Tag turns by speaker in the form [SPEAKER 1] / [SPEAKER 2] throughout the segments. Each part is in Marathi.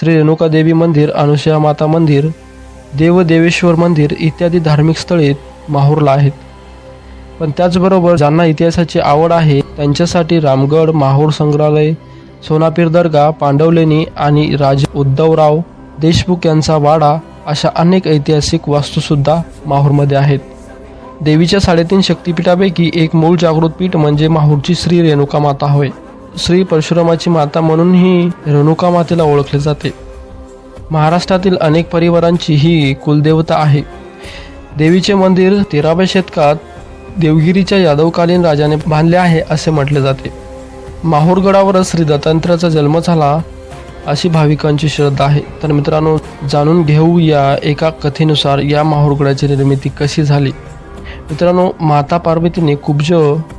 [SPEAKER 1] श्री रेणुका देवी मंदिर अनुसया माता मंदिर देवदेवेश्वर मंदिर इत्यादी धार्मिक स्थळे माहूरला आहेत. पण त्याचबरोबर ज्यांना इतिहासाची आवड आहे त्यांच्यासाठी रामगड माहूर संग्रहालय सोनापीर दर्गा पांडवलेणी आणि राजे उद्धवराव देशमुख यांचा वाडा अशा अनेक ऐतिहासिक वास्तूसुद्धा माहूरमध्ये आहेत. देवीच्या साडेतीन शक्तिपीठापैकी एक मूळ जागृत पीठ म्हणजे माहूरची श्री रेणुका माता होय. श्री परशुरामाची माता म्हणूनही रेणुका मातेला ओळखले जाते. महाराष्ट्रातील अनेक परिवारांची ही कुलदेवता आहे. देवीचे मंदिर तेराव्या शतकात देवगिरीच्या यादवकालीन राजाने बांधले आहे असे म्हटले जाते. माहूरगडावरच श्री दत्तांत्र्याचा जन्म झाला अशी भाविकांची श्रद्धा आहे. तर मित्रांनो जाणून घेऊ या एका कथेनुसार या माहूरगडाची निर्मिती कशी झाली? मित्रांनो माता पार्वतीने कुब्ज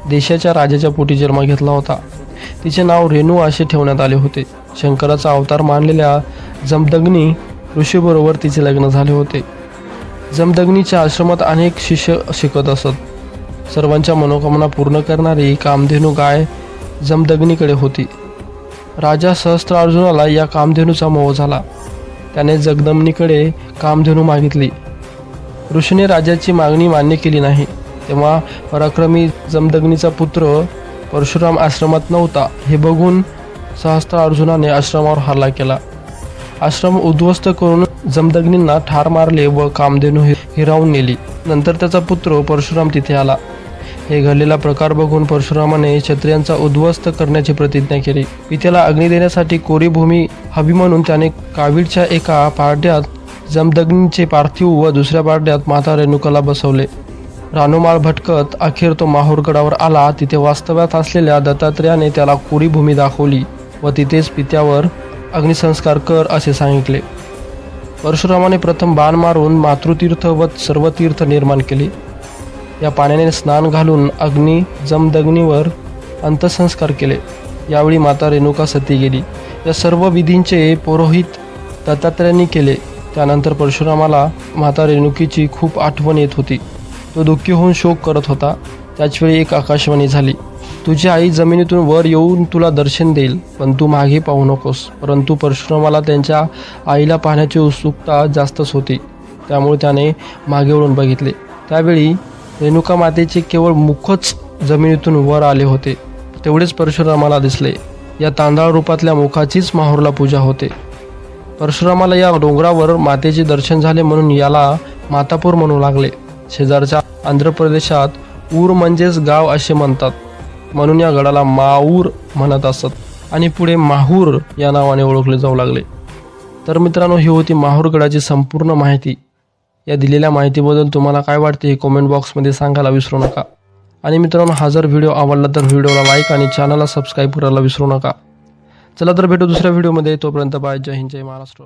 [SPEAKER 1] देशाच्या राजाच्या पोटी जन्म घेतला होता. तिचे नाव रेणू असे ठेवण्यात आले होते. शंकराचा अवतार मानलेल्या जमदग्नी ऋषीबरोबर तिचे लग्न झाले होते. जमदग्नीच्या आश्रमात अनेक शिष्य शिकत असत. सर्वांच्या मनोकामना पूर्ण करणारी कामधेनू गाय जमदग्नीकडे होती. राजा सहस्त्रार्जुनाला या कामधेनूचा मोह झाला. त्याने जगदम्नीकडे कामधेनू मागितली. ऋषीने राजाची मागणी मान्य केली नाही. तेव्हा पराक्रमी जमदग्नीचा पुत्र परशुराम आश्रमात नव्हता. हे बघून सहस्त्रार्जुनाने आश्रमावर हल्ला केला. आश्रम उद्ध्वस्त करून जमदग्नींना ठार मारले व कामधेनू हिरावून नेली. नंतर त्याचा पुत्र परशुराम तिथे आला. हे घडलेला प्रकार बघून परशुरामाने क्षत्रियांचा उद्ध्वस्त करण्याची प्रतिज्ञा केली. पित्याला अग्नी देण्यासाठी कोरी भूमी हवी म्हणून त्याने कावीडच्या एका पारड्यात जमदग्नीचे पार्थिव व दुसऱ्या पारड्यात माता रेणुकाला बसवले. रानोमाळ भटकत अखेर तो माहूरगडावर आला. तिथे वास्तव्यात असलेल्या दत्तात्रेयाने त्याला कोरी भूमी दाखवली व तिथेच पित्यावर अग्निसंस्कार कर असे सांगितले. परशुरामाने प्रथम बाण मारून मातृतीर्थ व सर्व तीर्थ निर्माण केले. या पाण्याने स्नान घालून अग्नी जमदग्नीवर अंत्यसंस्कार केले. यावेळी माता रेणुका सती गेली. या सर्व विधींचे पुरोहित दत्तात्र्यांनी केले. त्यानंतर परशुरामाला माता रेणुकीची खूप आठवण येत होती. तो दुःखी होऊन शोक करत होता. त्याचवेळी एक आकाशवाणी झाली तुझी आई जमिनीतून वर येऊन तुला दर्शन देईल पण तू मागे पाहू नकोस. परंतु परशुरामाला त्यांच्या आईला पाहण्याची उत्सुकता जास्तच होती. त्यामुळे त्याने मागे वळून बघितले. त्यावेळी रेणुका मातेचे केवळ मुखच जमिनीतून वर आले होते. तेवढेच परशुरामाला दिसले. या तांदळा रूपातल्या मुखाचीच माहूरला पूजा होते. परशुरामाला या डोंगरावर मातेचे दर्शन झाले म्हणून याला मातापूर म्हणू लागले. शेजारच्या आंध्र प्रदेशात ऊर म्हणजेच गाव असे म्हणतात. म्हणून या गडाला माऊर म्हणत असत. आणि पुढे माहूर या नावाने ओळखले जाऊ लागले. तर मित्रांनो ही होती माहूर गडाची संपूर्ण माहिती. या दिलेल्या माहितीबद्दल तुम्हाला काय वाटते हे कॉमेंट बॉक्समध्ये सांगायला विसरू नका. आणि मित्रांनो हा जर व्हिडिओ आवडला तर व्हिडिओला लाईक आणि चॅनलला सबस्क्राईब करायला विसरू नका. चला तर भेटू दुसऱ्या व्हिडिओमध्ये तोपर्यंत बाय. जय हिंद जय महाराष्ट्र.